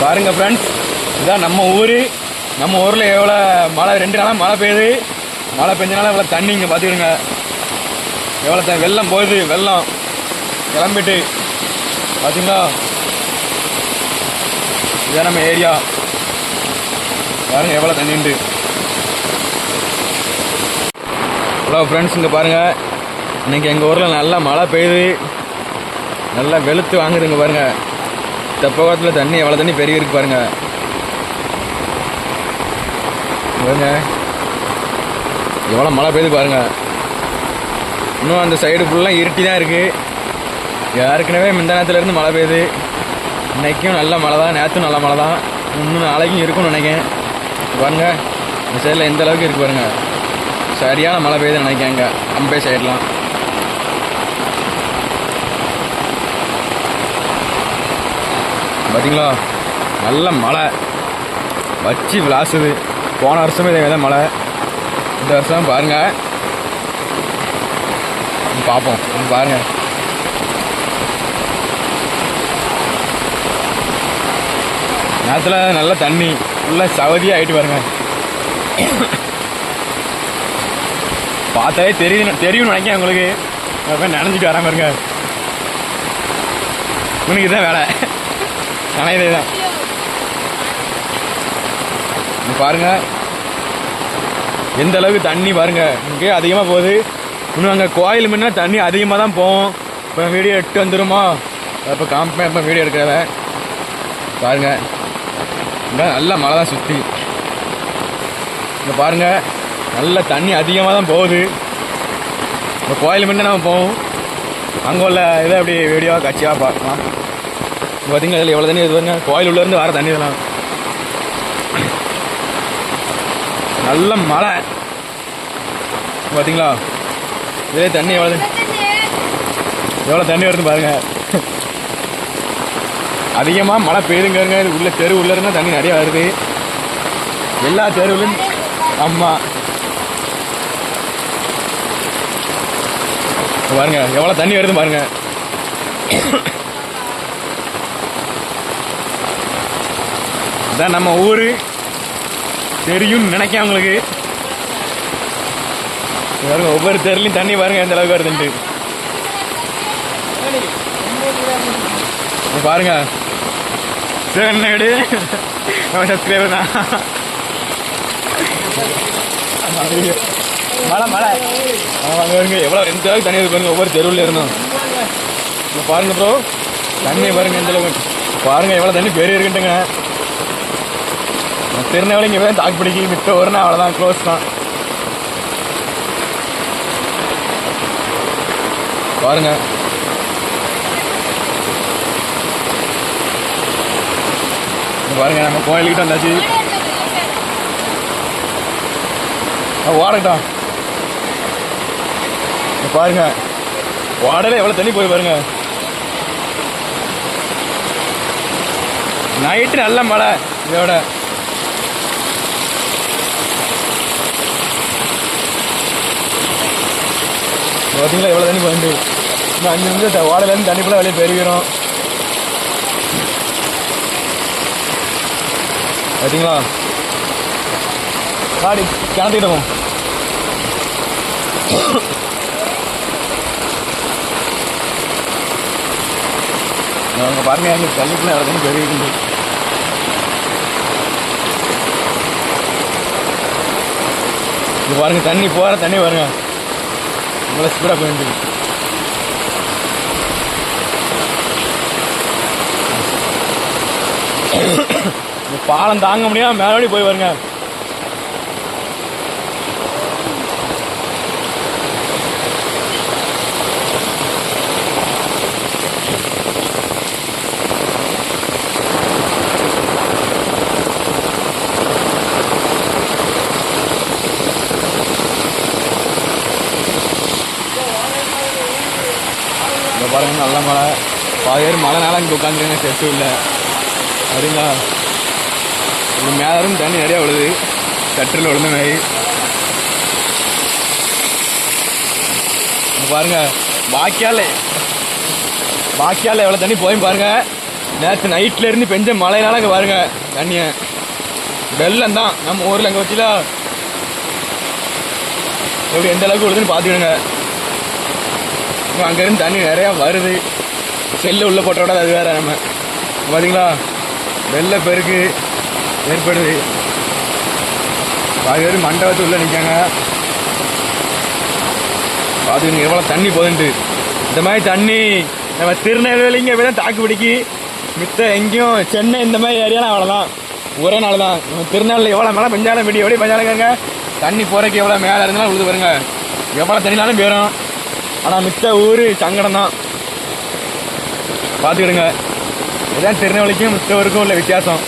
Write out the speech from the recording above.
பாருங்க ஃப்ரெண்ட்ஸ் இதான் நம்ம ஊர். நம்ம ஊரில் எவ்வளோ மழை ரெண்டு நாளாக மழை பெய்யுது. மழை பெஞ்சனால எவ்வளோ தண்ணி இங்கே பார்த்துக்கிடுங்க எவ்வளோ த வெள்ளம் போகுது வெள்ளம். கிளம்பிட்டு. பார்த்தீங்களா இதான் நம்ம ஏரியா. பாருங்க எவ்வளோ தண்ணிண்டு ஹலோ ஃப்ரெண்ட்ஸ் இங்கே பாருங்கள் இன்றைக்கி எங்கள் ஊரில் நல்லா மழை பெய்யுது. நல்லா வெளுத்து வாங்குதுங்க பாருங்கள் தெப்பகத்தில் தண்ணி எவ்வளோ தண்ணி பெருகி இருக்கு பாருங்க. பாருங்க. எவ்வளோ மழை பெய்யுது பாருங்க. இன்னும் அந்த சைடு ஃபுல்லாக இருட்டி தான் இருக்கு. ஏற்கனவே முந்த நேரத்துலேருந்து மழை பெய்யுது. இன்றைக்கும் நல்ல மழை தான் நேற்றும் நல்ல மழை தான். இன்னும் நாளைக்கும் இருக்கும்னு நினைக்கிறேன். பாருங்க. இந்த சைடில் எந்த அளவுக்கு இருக்கு பாருங்க. சரியான மழை பெய்யுதுன்னு நினைக்கிறேங்க. அம்பே சைட்லாம் பார்த்தீங்களா நல்ல மழை. வச்சு விளாசுது. போன வருஷமே இதே தான் மழை. இந்த வருஷம் பாருங்க. பார்ப்போம் வந்து பாருங்க. நேரத்தில் நல்ல தண்ணி. ஃபுல்லாக சவதியாக ஆகிட்டு பாருங்க. பார்த்தாலே தெரியுது தெரியும்னு நினைக்கிறேன் உங்களுக்கு. போய் நினைஞ்சிட்டு வராம இருங்க உனக்கு தான் வேலை. நனையதே தான். பாருங்கள் பாருங்க. எந்த அளவுக்கு தண்ணி பாருங்க. இங்கே அதிகமாக போகுது. இன்னும் அங்கே கோயில் முன்னா தண்ணி அதிகமாக தான் போவோம் இப்போ வீடியோ எட்டு வந்துருமா? இப்போ காமிப்பேன் இப்போ வீடியோ எடுக்கிறத. பாருங்க. இங்கே நல்ல மழை தான் சுற்றி இங்கே பாருங்க. நல்ல தண்ணி அதிகமாக தான் போகுது. இப்போ கோயில் முன்னே நம்ம போவோம். அங்கே உள்ள இதை அப்படி வீடியோவாக காட்சியாக பார்க்கலாம் பார்த்தீங்களா இதில் எவ்வளோ தண்ணி இது பாருங்க. கோயில் உள்ளேருந்து வர தண்ணி இதெல்லாம். நல்ல மழை. பார்த்தீங்களா இதே தண்ணி எவ்வளோ எவ்வளோ தண்ணி வருது பாருங்க. அதிகமாக மழை பெய்யுதுங்க இது உள்ள தெரு உள்ள இருந்தால் தண்ணி நிறைய வருது. எல்லா தெருவிலும் ஆமாம் பாருங்க எவ்வளோ தண்ணி வருது பாருங்க. இதான் நம்ம ஊர். தெரியும்னு நினைக்கிறேன் உங்களுக்கு. பாருங்க ஒவ்வொரு தெருலையும் தண்ணி பாருங்க எந்த அளவுக்கு வருதுன்ட்டு. பாருங்க. சேனடு நம்ம சப்ஸ்கிரைபர் தான். மழை மழை. ஆமாங்க பாருங்க எவ்வளோ எந்த அளவுக்கு தண்ணி இருக்கு பாருங்க ஒவ்வொரு தெருவில் இருந்தோம். பாருங்க ப்ரோ தண்ணி பாருங்க எந்த அளவுக்கு. பாருங்க எவ்வளோ தண்ணி பெரிய இருக்குன்ட்டுங்க. திருநெல்வேலி இங்கே போய் தாக்கு பிடிக்கி மித்த ஊர்னா அவ்வளோதான் க்ளோஸ் தான். பாருங்க. பாருங்க நம்ம கோயிலுக்கிட்ட வந்தாச்சு. ஆ, ஓடட்டும் பாருங்க. ஓடல எவ்வளோ தண்ணி போய் பாருங்க. நைட்டு நல்ல மழை இதோட. பார்த்தீங்களா? எவ்வளோ தண்ணி போயிட்டு இன்னும் அஞ்சு நிமிஷம் ஓடலேருந்து தண்ணி ஃபுல்லாக வெளியே பெருகிறோம். பார்த்தீங்களா? காடி கிணத்துக்கிட்டோம். அவங்க பாருங்க எங்களுக்கு தள்ளிக்குள்ள எவ்வளோ தண்ணி பெருகிட்டு இது பாருங்க தண்ணி போகிற தண்ணி பாருங்க நல்லா ஸ்பீடாக போயிட்டு பாலம் தாங்க முடியாம மேலோடி போய் வருங்க. நல்ல மழை. பாதி பேர் மழை நாளாக இங்கே உட்காந்துருங்க செட்டு இல்லை. சரிங்களா? இந்த மேலும் தண்ணி நிறையா விழுது. சட்டில் விழுந்த மாதிரி. பாருங்க பாக்கியால் பாக்கியால் எவ்வளோ தண்ணி போய் பாருங்க. நேற்று நைட்ல இருந்து பெஞ்ச மழையினால இங்க பாருங்க தண்ணிய. வெள்ளம் தான். நம்ம ஊர்ல அங்க வச்சுல எப்படி எந்த அளவுக்கு வருதுன்னு பார்த்துக்கிடுங்க இப்போ அங்கேருந்து தண்ணி நிறையா வருது. செல்லு உள்ளே போட்டோட அது வேற நம்ம. பார்த்தீங்களா வெள்ள பெருக்கு ஏற்படுது. பாதி பேர் மண்டபத்து உள்ளே நிற்காங்க பாத்துக்கங்க எவ்வளோ தண்ணி போகுதுன்ட்டு. இந்த மாதிரி தண்ணி நம்ம திருநெல்வேலிங்க இப்படிதான் தாக்கு பிடிக்கி மித்த எங்கேயும் சென்னை இந்த மாதிரி ஏரியாலாம் அவ்வளோதான் ஒரே நாள் தான் நம்ம திருநெல்வேலி எவ்வளோ மேலே பெஞ்சாலும் வெடி எப்படி பெஞ்சாலுங்க தண்ணி போகிறக்கு எவ்வளோ மேலே இருந்தாலும் உழுது பாருங்க. எவ்வளோ தண்ணினாலும் போயிடும் ஆனால் மித்த ஊர் சங்கடம் தான் பார்த்துக்கிடுங்க. இதான் திருநெல்வேலிக்கும் மித்த ஊருக்கும் உள்ள வித்தியாசம்.